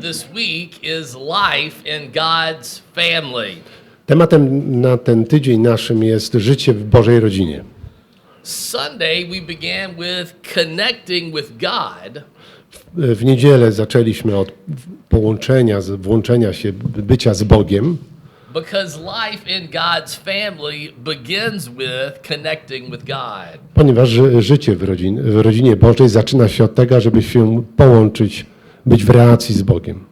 this week is life in God's family. Tematem na ten tydzień naszym jest życie w Bożej rodzinie. Sunday, we began with connecting with God, W niedzielę zaczęliśmy od połączenia, włączenia się, bycia z Bogiem, because life in God's family begins with connecting with God. ponieważ ży- życie w, rodzin, w rodzinie Bożej zaczyna się od tego, żeby się połączyć, być w relacji z Bogiem.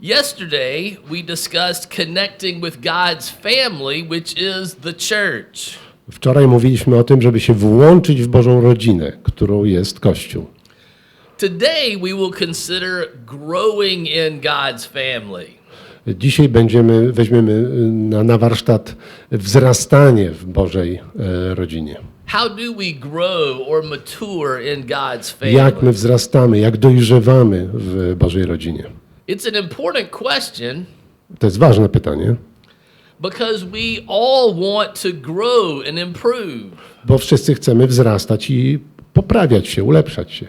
Yesterday, we discussed connecting with God's family, which is the church. Wczoraj mówiliśmy o tym, żeby się włączyć w Bożą rodzinę, którą jest Kościół. Today, we will consider growing in God's family. Dzisiaj będziemy, weźmiemy y, na, na warsztat wzrastanie w Bożej e, rodzinie. How do we grow or mature in God's Jak my wzrastamy, jak dojrzewamy w Bożej rodzinie. It's an important question To jest ważne pytanie, because we all want to grow and improve. bo wszyscy chcemy wzrastać i poprawiać się, ulepszać się.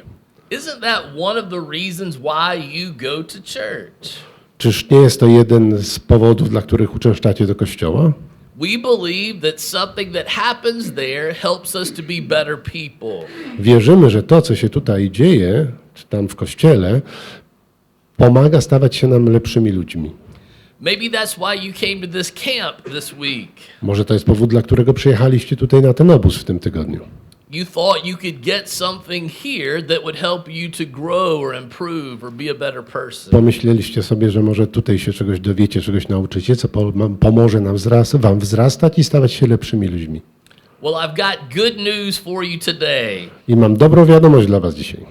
Isn't that one of the reasons why you go to church? Czyż nie jest to jeden z powodów, dla których uczęszczacie do kościoła? Wierzymy, że to, co się tutaj dzieje, czy tam w kościele, pomaga stawać się nam lepszymi ludźmi. Może to jest powód, dla którego przyjechaliście tutaj na ten obóz w tym tygodniu. You thought you could get something here that would help you to grow or improve or be a better person. Pomyśleliście sobie, że może tutaj się czegoś dowiecie, czegoś nauczycie, co po- pomoże nam wzrast, wam wzrastać i stawać się lepszymi ludźmi. Well, I've got good news for you today. I mam dobrą wiadomość dla was dzisiaj.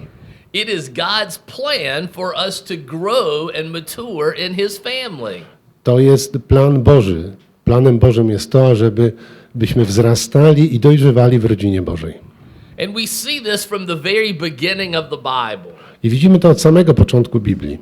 It is God's plan for us to grow and mature in His family. To jest plan Boży. Planem Bożym jest to, żeby byśmy wzrastali i dojrzewali w rodzinie Bożej. And we see this from the very beginning of the Bible. I widzimy to od samego początku Biblii.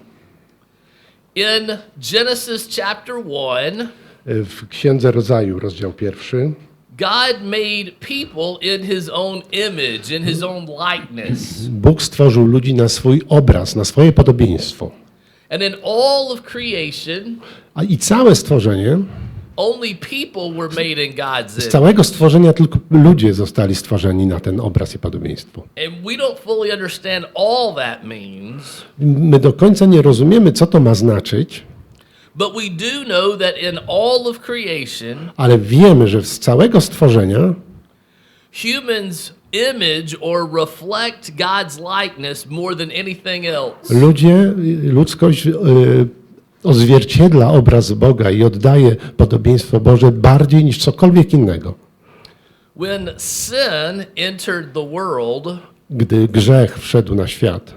In Genesis chapter 1, W Księdze Rodzaju, rozdział pierwszy, God made people in His own image, in His own likeness. Bóg stworzył ludzi na swój obraz, na swoje podobieństwo. And in all of creation, A i całe stworzenie, only people were made in God's z image. całego stworzenia tylko ludzie zostali stworzeni na ten obraz i podobieństwo. And we don't fully understand all that means, My do końca nie rozumiemy, co to ma znaczyć, but we do know that in all of creation, ale wiemy, że z całego stworzenia humans image or reflect God's likeness more than anything else. ludzie, ludzkość y, odzwierciedla obraz Boga i oddaje podobieństwo Boże bardziej niż cokolwiek innego. When sin entered the world, Gdy grzech wszedł na świat,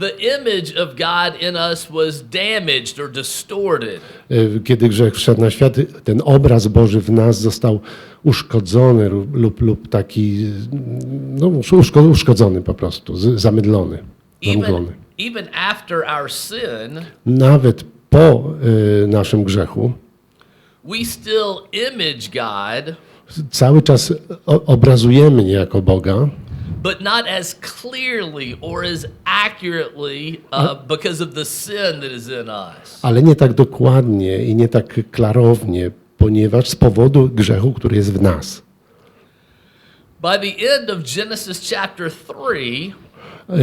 the image of God in us was damaged or distorted. y, kiedy grzech wszedł na świat, ten obraz Boży w nas został uszkodzony lub, lub, taki no, uszko- uszkodzony po prostu, zamydlony, Even, zamglony. even after our sin, Nawet po y, naszym grzechu we still image God, cały czas o, obrazujemy niejako Boga, but not as clearly or as accurately uh, because of the sin that is in us. ale nie tak dokładnie i nie tak klarownie, ponieważ z powodu grzechu, który jest w nas. By the end of Genesis chapter 3,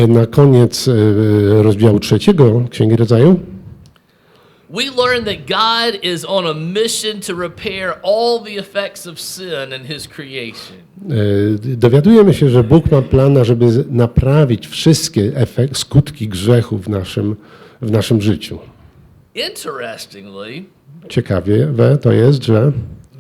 Y, Na koniec y, rozdziału trzeciego Księgi Rodzaju we learn that God is on a mission to repair all the effects of sin in his creation. y, dowiadujemy się, że Bóg ma plan, żeby naprawić wszystkie efekt, skutki grzechu w naszym, w naszym życiu. Interestingly, Ciekawie to jest, że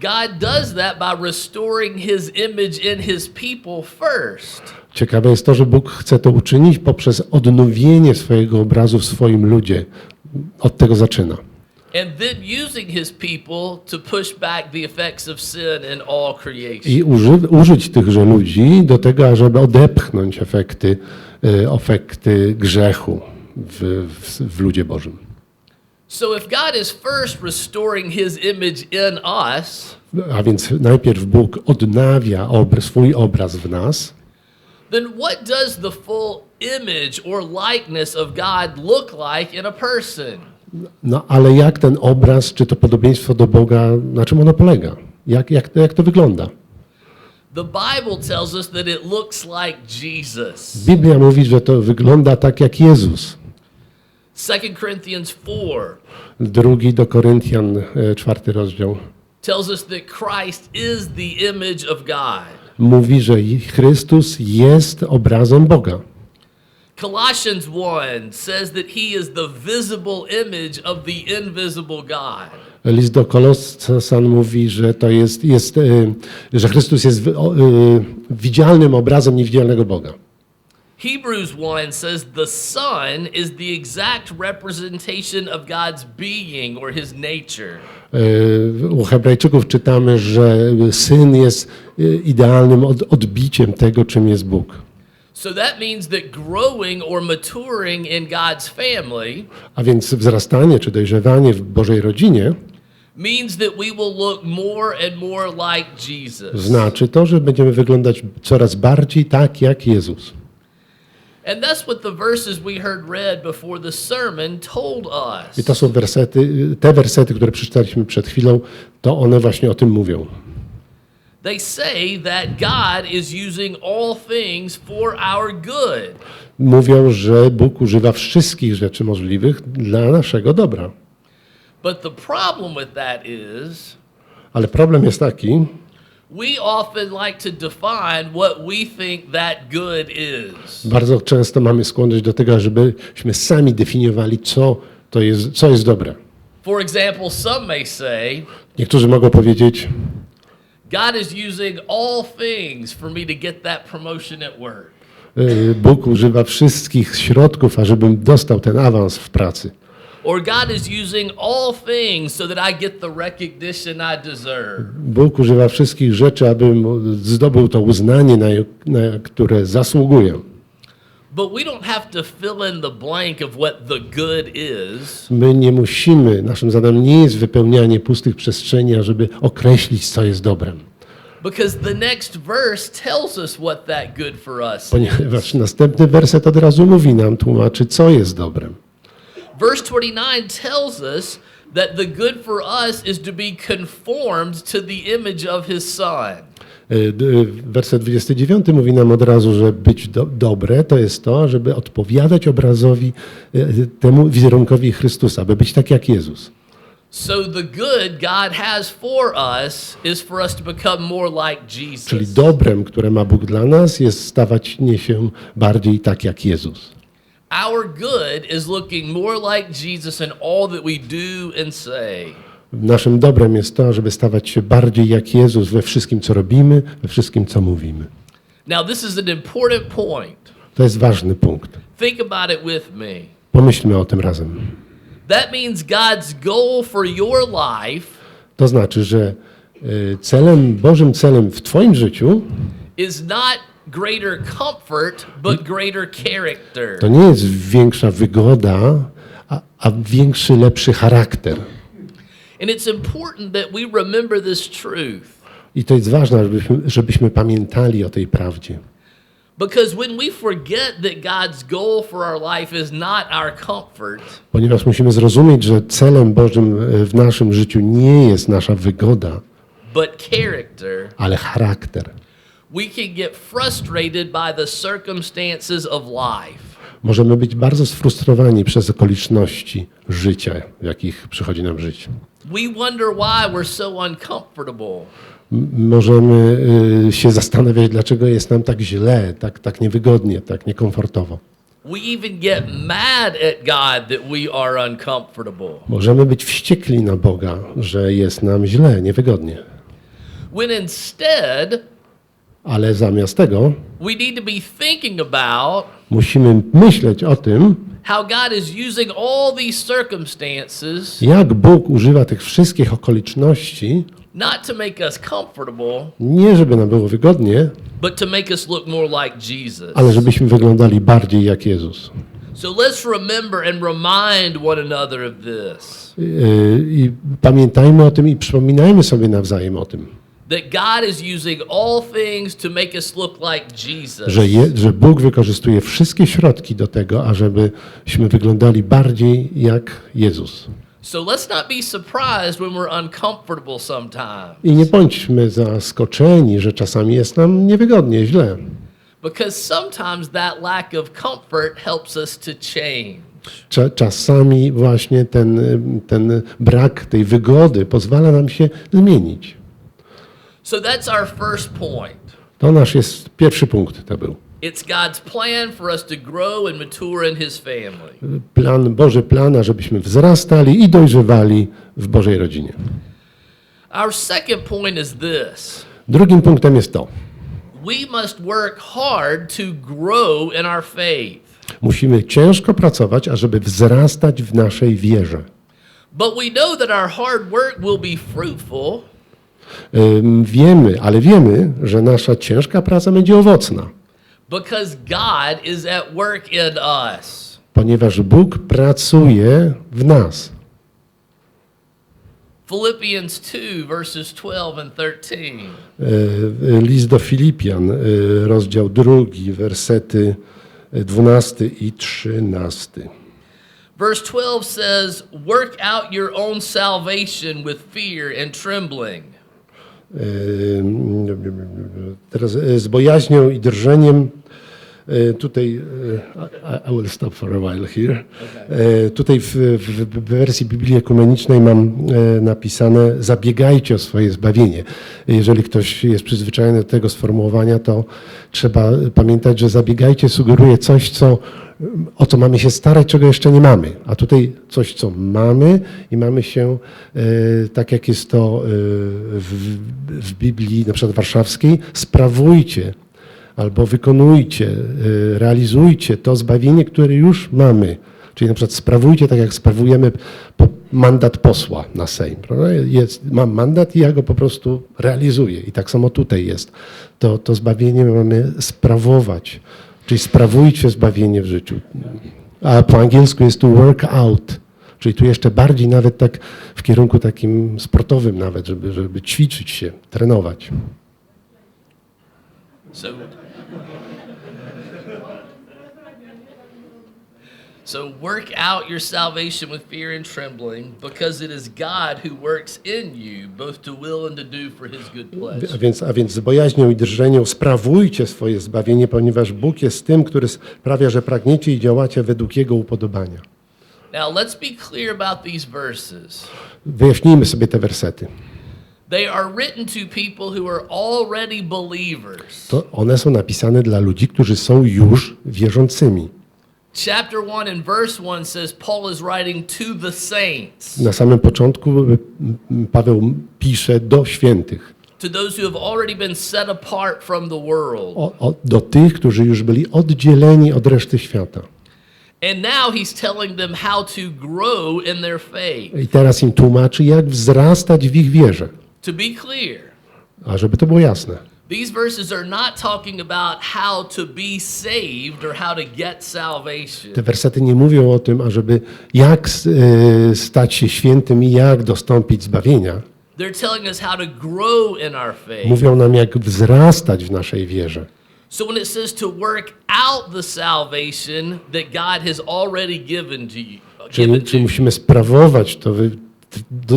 God does that by restoring his image in his people first. ciekawe jest to, że Bóg chce to uczynić poprzez odnowienie swojego obrazu w swoim ludzie. Od tego zaczyna. I uży, użyć tychże ludzi do tego, żeby odepchnąć efekty, y, efekty grzechu w, w, w ludzie Bożym. So if God is first restoring his image in us, A więc najpierw Bóg odnawia obr, swój obraz w nas, then what does the full image or likeness of God look like in a person? No ale jak ten obraz, czy to podobieństwo do Boga, na czym ono polega? Jak, jak, jak to wygląda? The Bible tells us that it looks like Jesus. Biblia mówi, że to wygląda tak jak Jezus. 2 Corinthians 4 Drugi do Koryntian, e, czwarty rozdział, tells us that Christ is the image of God. mówi, że Chrystus jest obrazem Boga. Colossians 1 says that he is the visible image of the invisible God. List do Kolossan mówi, że to jest, jest e, że Chrystus jest e, widzialnym obrazem niewidzialnego Boga. Hebrews 1 says the Son is the exact representation of God's being or his nature. E, U Hebrajczyków czytamy, że Syn jest idealnym od, odbiciem tego, czym jest Bóg. So that means that growing or maturing in God's family A więc wzrastanie czy dojrzewanie w Bożej rodzinie means that we will look more and more like Jesus. znaczy to, że będziemy wyglądać coraz bardziej tak jak Jezus. And that's what the verses we heard read before the sermon told I us. to są wersety, te wersety, które przeczytaliśmy przed chwilą, to one właśnie o tym mówią. They say that God is using all things for our good. Mówią, że Bóg używa wszystkich rzeczy możliwych dla naszego dobra. But the problem with that is Ale problem jest taki, we often like to define what we think that good is. bardzo często mamy skłonność do tego, żebyśmy sami definiowali, co to jest, co jest dobre. For example, some may say, Niektórzy mogą powiedzieć, God is using all things for me to get that promotion at work. y, Bóg używa wszystkich środków, ażebym dostał ten awans w pracy. Or God is using all things so that I get the recognition I deserve. Bóg używa wszystkich rzeczy, abym zdobył to uznanie, na, na które zasługuję. But we don't have to fill in the blank of what the good is. My nie musimy, naszym zadaniem nie jest wypełnianie pustych przestrzeni, ażeby określić, co jest dobrem. Because the next verse tells us what that good for us. Ponieważ następny werset od razu mówi nam, tłumaczy, co jest dobrem. Verse 29 tells us that the good for us is to be conformed to the image of his son. Y, d- Werset 29 mówi nam od razu, że być do, dobre to jest to, żeby odpowiadać obrazowi y, y, temu wizerunkowi Chrystusa, by być tak jak Jezus. So the good God has for us is for us to become more like Jesus. Czyli dobrem, które ma Bóg dla nas, jest stawać nie się bardziej tak jak Jezus. Our good is looking more like Jesus in all that we do and say. Naszym dobrem jest to, żeby stawać się bardziej jak Jezus we wszystkim, co robimy, we wszystkim, co mówimy. Now, this is an important point. To jest ważny punkt. Think about it with me. Pomyślmy o tym razem. That means God's goal for your life To znaczy, że y, celem, Bożym celem w Twoim życiu is not greater comfort, but greater character. to nie jest większa wygoda, a, a większy, lepszy charakter. And it's important that we remember this truth. I to jest ważne, żebyśmy, żebyśmy pamiętali o tej prawdzie. Because when we forget that God's goal for our life is not our comfort, Ponieważ musimy zrozumieć, że celem Bożym y, w naszym życiu nie jest nasza wygoda, but character, ale charakter. we can get frustrated by the circumstances of life. Możemy być bardzo sfrustrowani przez okoliczności życia, w jakich przychodzi nam życie. We wonder why we're so uncomfortable. Możemy y, się zastanawiać, dlaczego jest nam tak źle, tak, tak niewygodnie, tak niekomfortowo. We even get mad at God that we are uncomfortable. Możemy być wściekli na Boga, że jest nam źle, niewygodnie. When instead, Ale zamiast tego we need to be thinking about musimy myśleć o tym, how God is using all these circumstances jak Bóg używa tych wszystkich okoliczności, not to make us comfortable, nie żeby nam było wygodnie, but to make us look more like Jesus. ale żebyśmy wyglądali bardziej jak Jezus. So let's remember and remind one another of this. Yy, I pamiętajmy o tym i przypominajmy sobie nawzajem o tym. Że, je, że Bóg wykorzystuje wszystkie środki do tego, ażebyśmy wyglądali bardziej jak Jezus. So let's not be surprised when we're uncomfortable sometimes. I nie bądźmy zaskoczeni, że czasami jest nam niewygodnie, źle. Because sometimes that lack of comfort helps us to change. Cza, czasami właśnie ten, ten brak tej wygody pozwala nam się zmienić. So that's our first point. To nasz jest pierwszy punkt, to był. It's God's plan for us to grow and mature in His family. Plan, Boży plan, żebyśmy wzrastali i dojrzewali w Bożej rodzinie. Our second point is this Drugim punktem jest to. we must work hard to grow in our faith. Musimy ciężko pracować, ażeby wzrastać w naszej wierze. But we know that our hard work will be fruitful Wiemy, ale wiemy, że nasza ciężka praca będzie owocna, because God is at work in us. ponieważ Bóg pracuje w nas. Philippians 2, verses 12 and 13. Y, y, List do Filipian, y, rozdział drugi, wersety 12 i 13. Verse 12 says, Work out your own salvation with fear and trembling. Y, Teraz y, z bojaźnią i drżeniem. y, Tutaj, I- will stop for a while here. Tutaj w, w, wersji Biblii Ekumenicznej mam napisane zabiegajcie o swoje zbawienie. Jeżeli ktoś jest przyzwyczajony do tego sformułowania, to trzeba pamiętać, że zabiegajcie sugeruje coś, co, o co mamy się starać, czego jeszcze nie mamy. A tutaj coś, co mamy i mamy się, y, tak jak jest to y, w, w Biblii, na przykład warszawskiej, sprawujcie albo wykonujcie, y, realizujcie to zbawienie, które już mamy. Czyli na przykład sprawujcie tak, jak sprawujemy mandat posła na Sejm. Jest, mam mandat i ja go po prostu realizuję. I tak samo tutaj jest. To, to zbawienie mamy sprawować. Czyli sprawujcie zbawienie w życiu. A po angielsku jest to work out. Czyli tu jeszcze bardziej nawet tak w kierunku takim sportowym nawet, żeby, żeby ćwiczyć się, trenować. So, so work out your salvation with fear and trembling, because it is God who works in you, both to will and to do for his good A pleasure. więc, a więc z bojaźnią i drżeniem sprawujcie swoje zbawienie, ponieważ Bóg jest tym, który sprawia, że pragniecie i działacie według Jego upodobania. Now, let's be clear about these verses. Wyjaśnijmy sobie te wersety. They are written to people who are already believers. To one są napisane dla ludzi, którzy są już wierzącymi. Chapter 1 and verse 1 says Paul is writing to the saints, Na samym początku y, Paweł pisze do świętych, to those who have already been set apart from the world. o, o, do tych, którzy już byli oddzieleni od reszty świata. And now he's telling them how to grow in their faith. I teraz im tłumaczy, jak wzrastać w ich wierze. To be clear, A żeby to było jasne. These verses are not talking about how to be saved or how to get salvation. Te wersety nie mówią o tym, ażeby jak y, stać się świętym i jak dostąpić zbawienia. They're telling us how to grow in our faith. Mówią nam, jak wzrastać w naszej wierze. So when it says to work out the salvation that God has already given to you, Czyli, to czyli you. musimy sprawować to,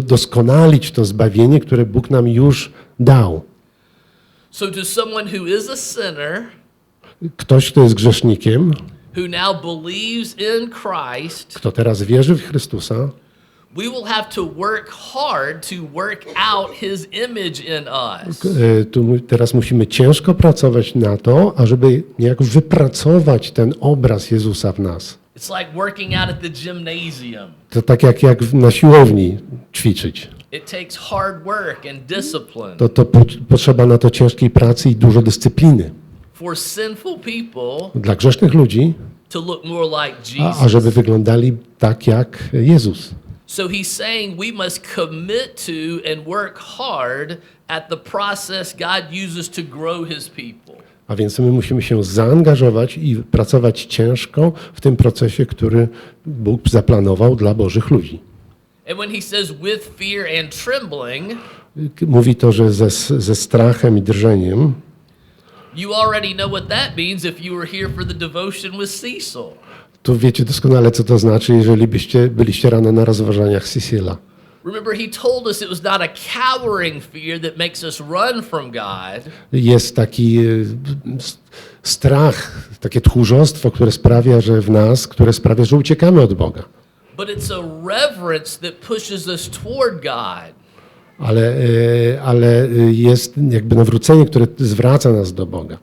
doskonalić to zbawienie, które Bóg nam już dał. So to someone who is a sinner, Ktoś, kto jest grzesznikiem, who now believes in Christ, kto teraz wierzy w Chrystusa, we will have to work hard to work out his image in us. y, tu mu- teraz musimy ciężko pracować na to, ażeby niejako wypracować ten obraz Jezusa w nas. It's like working out at the gymnasium. To tak jak, jak w- na siłowni ćwiczyć. It takes hard work and discipline. To, to po, potrzeba na to ciężkiej pracy i dużo dyscypliny. for sinful people Dla grzesznych ludzi, to look more like a, a żeby wyglądali tak jak Jezus. So he's saying we must commit to and work hard at the process God uses to grow his people. A więc my musimy się zaangażować i pracować ciężko w tym procesie, który Bóg zaplanował dla Bożych ludzi. And when he says with fear and trembling, Y, Mówi to, że ze, ze strachem i drżeniem. You already know what that means if you were here for the devotion with Cecil. Tu wiecie doskonale, co to znaczy, jeżeli byście byliście rano na rozważaniach Cecila. Remember, he told us it was not a cowering fear that makes us run from God, Jest taki y, strach, takie tchórzostwo, które sprawia, że w nas, które sprawia, że uciekamy od Boga. But it's a reverence that pushes us toward God. Ale, ale jest jakby nawrócenie, które zwraca nas do Boga.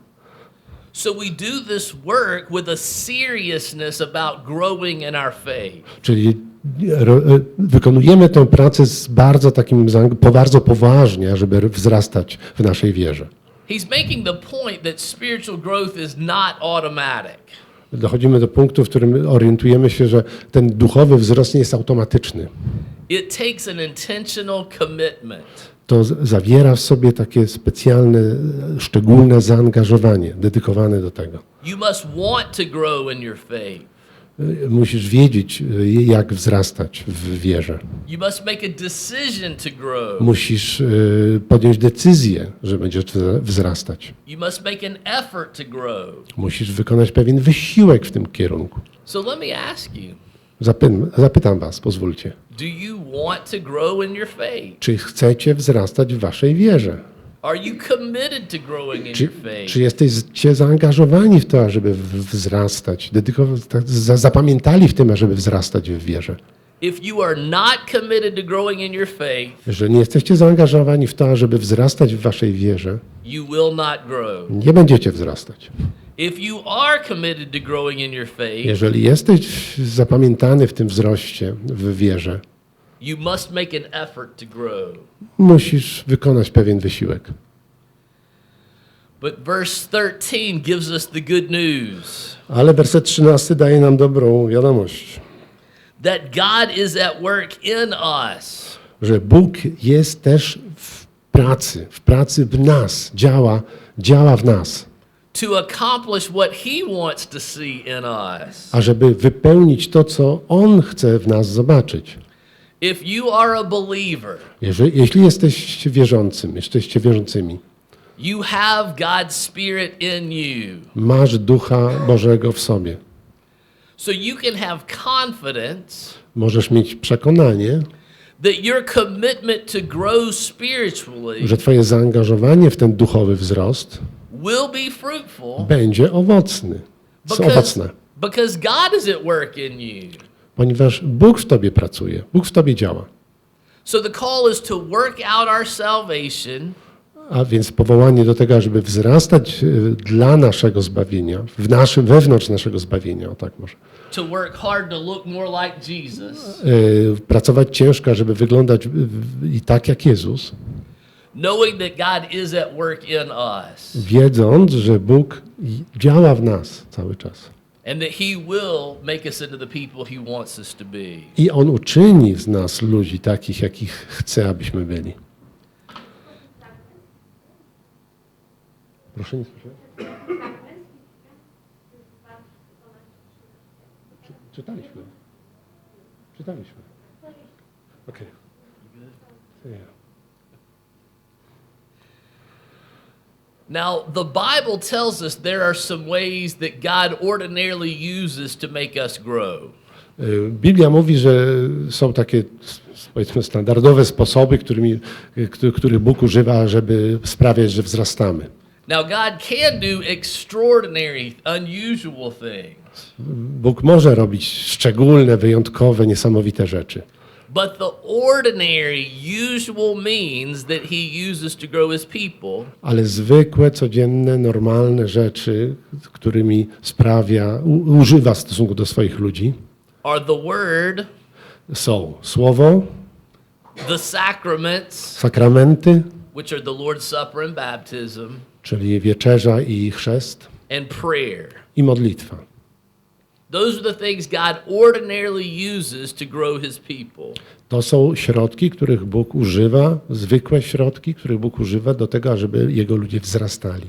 So we do this work with a seriousness about growing in our faith. Czyli ro- y, wykonujemy tę pracę z bardzo takim, bardzo poważnie, żeby wzrastać w naszej wierze. He's making the point that spiritual growth is not automatic. Dochodzimy do punktu, w którym orientujemy się, że ten duchowy wzrost nie jest automatyczny. It takes an intentional commitment. To zawiera w sobie takie specjalne, szczególne zaangażowanie dedykowane do tego. You must want to grow in your faith. Y, Musisz wiedzieć, y, jak wzrastać w wierze. Musisz y, podjąć decyzję, że będziesz wzra- wzrastać. Musisz wykonać pewien wysiłek w tym kierunku. Zapytam, zapytam Was, pozwólcie, czy chcecie wzrastać w Waszej wierze? Czy, czy jesteście zaangażowani w to, żeby w- wzrastać, tak, za- zapamiętali w tym, żeby wzrastać w wierze? If you are not committed to growing in your faith, Jeżeli nie jesteście zaangażowani w to, żeby wzrastać w Waszej wierze, you will not grow. nie będziecie wzrastać. If you are committed to growing in your faith, Jeżeli jesteś zapamiętany w tym wzroście w wierze, you must make an effort to grow. musisz wykonać pewien wysiłek. But verse 13 gives us the good news Ale werset 13 daje nam dobrą wiadomość, that God is at work in us. że Bóg jest też w pracy, w pracy w nas, działa, działa w nas, to accomplish what he wants to see in us. ażeby wypełnić to, co On chce w nas zobaczyć. If you are a believer, Jeżeli, jeśli jesteście wierzącym, jesteście wierzącymi, you have God's Spirit in you. masz Ducha Bożego w sobie, So you can have confidence możesz mieć przekonanie, that your commitment to grow spiritually że Twoje zaangażowanie w ten duchowy wzrost will be fruitful będzie owocny, because, owocne, because God is at work in you. Ponieważ Bóg w Tobie pracuje, Bóg w Tobie działa. So the call is to work out our salvation A więc powołanie do tego, żeby wzrastać y, dla naszego zbawienia, w naszym, wewnątrz naszego zbawienia, o tak może. to work hard to look more like Jesus, Y, Pracować ciężko, żeby wyglądać i tak jak Jezus, knowing that God is at work in us wiedząc, że Bóg działa w nas cały czas. And that He will make us into the people He wants us to be. I On uczyni z nas ludzi takich, jakich chce, abyśmy byli. Proszę nie słyszę. Czy- Czytaliśmy. Czytaliśmy. Okej. Yeah. Now, the Bible tells us there are some ways that God ordinarily uses to make us grow. Y, Biblia mówi, że są takie powiedzmy standardowe sposoby, którymi, y, któ- których Bóg używa, żeby sprawiać, że wzrastamy. Now, God can do extraordinary, unusual things, Bóg może robić szczególne, wyjątkowe, niesamowite rzeczy. But the ordinary, usual means that He uses to grow His people Ale zwykłe, codzienne, normalne rzeczy, którymi sprawia, u, używa w stosunku do swoich ludzi, are the Word, są słowo, the sacraments, sakramenty, which are the Lord's Supper and baptism, czyli wieczerza i chrzest, and prayer. i modlitwa. Those are the things God ordinarily uses to grow His people. To są środki, których Bóg używa, zwykłe środki, których Bóg używa do tego, żeby Jego ludzie wzrastali.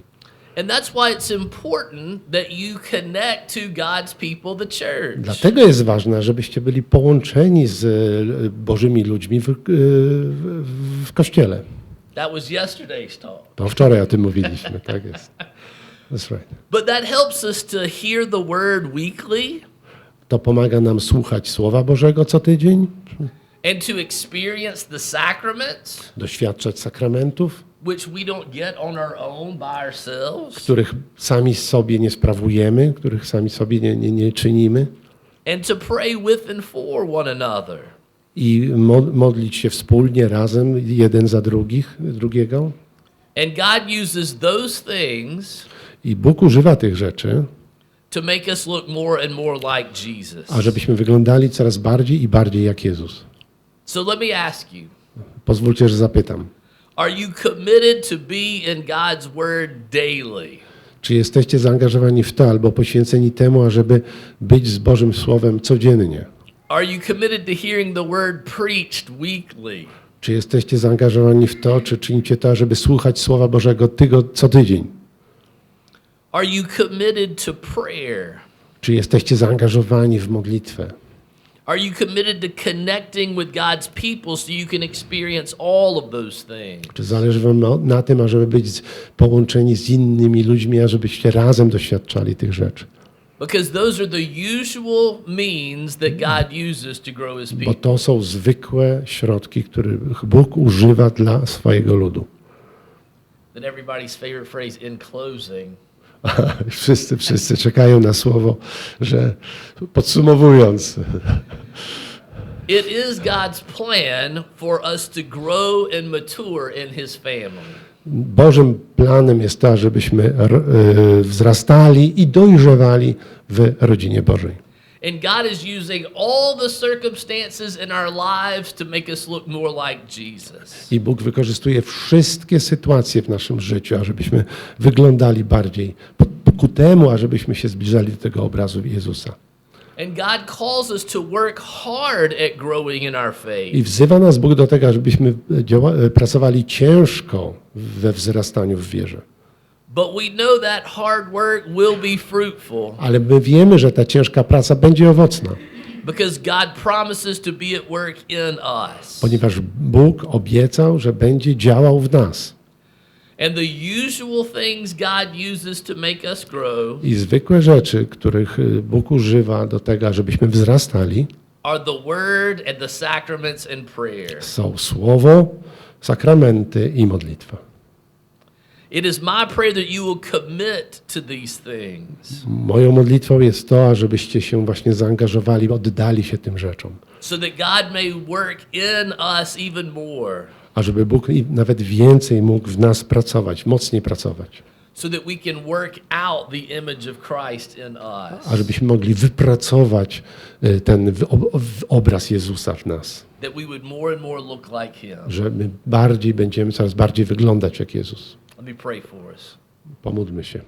And that's why it's important that you connect to God's people, the church. Dlatego jest ważne, żebyście byli połączeni z e, Bożymi ludźmi w, e, w, w Kościele. That was yesterday's talk. To wczoraj o tym mówiliśmy, tak jest. That's right. But that helps us to hear the word weekly To pomaga nam słuchać Słowa Bożego co tydzień, and to experience the sacraments, doświadczać sakramentów, which we don't get on our own by ourselves, których sami sobie nie sprawujemy, których sami sobie nie, nie, nie czynimy. and to pray with and for one another. I mo- modlić się wspólnie, razem, jeden za drugich, drugiego. And God uses those things I Bóg używa tych rzeczy, to make us look more and more like Jesus. a żebyśmy wyglądali coraz bardziej i bardziej jak Jezus. So let me ask you Pozwólcie, że zapytam. are you committed to be in God's Word daily? Czy jesteście zaangażowani w to albo poświęceni temu, ażeby być z Bożym Słowem codziennie? Are you committed to hearing the Word preached weekly? Czy jesteście zaangażowani w to, czy czynicie to, żeby słuchać Słowa Bożego tygo, co tydzień? Are you committed to prayer? Czy jesteście zaangażowani w modlitwę? Are you committed to connecting with God's people so you can experience all of those things? Czy zależy wam na, na tym, ażeby być z- połączeni z innymi ludźmi, ażebyście razem doświadczali tych rzeczy? Because those are the usual means that God uses to grow His Bo people. to są zwykłe środki, których Bóg używa dla swojego ludu. Then everybody's favorite phrase in closing. Wszyscy, wszyscy czekają na słowo, że podsumowując, It is God's plan for us to grow and mature in His family. Bożym planem jest to, żebyśmy y, wzrastali i dojrzewali w rodzinie Bożej. And God is using all the circumstances in our lives to make us look more like Jesus. I Bóg wykorzystuje wszystkie sytuacje w naszym życiu, ażebyśmy wyglądali bardziej ku temu, ażebyśmy się zbliżali do tego obrazu Jezusa. And God calls us to work hard at growing in our I faith. wzywa nas Bóg do tego, ażebyśmy działa, pracowali ciężko we wzrastaniu w wierze. Ale my wiemy, że ta ciężka praca będzie owocna, because God promises to be at work in us. ponieważ Bóg obiecał, że będzie działał w nas. And the usual things God uses to make us grow I zwykłe rzeczy, których y, Bóg używa do tego, żebyśmy wzrastali, are the word and the sacraments and prayer. są słowo, sakramenty i modlitwa. It is my prayer that you will commit to these things Moją modlitwą jest to, ażebyście się właśnie zaangażowali, oddali się tym rzeczom. so that God may work in us even more, Ażeby Bóg nawet więcej mógł w nas pracować, mocniej pracować. so that we can work out the image of Christ in us, Ażebyśmy mogli wypracować y, ten obraz Jezusa w nas. that we would more and more look like Him. Że my bardziej będziemy coraz bardziej wyglądać jak Jezus. Let me pray for us. Się.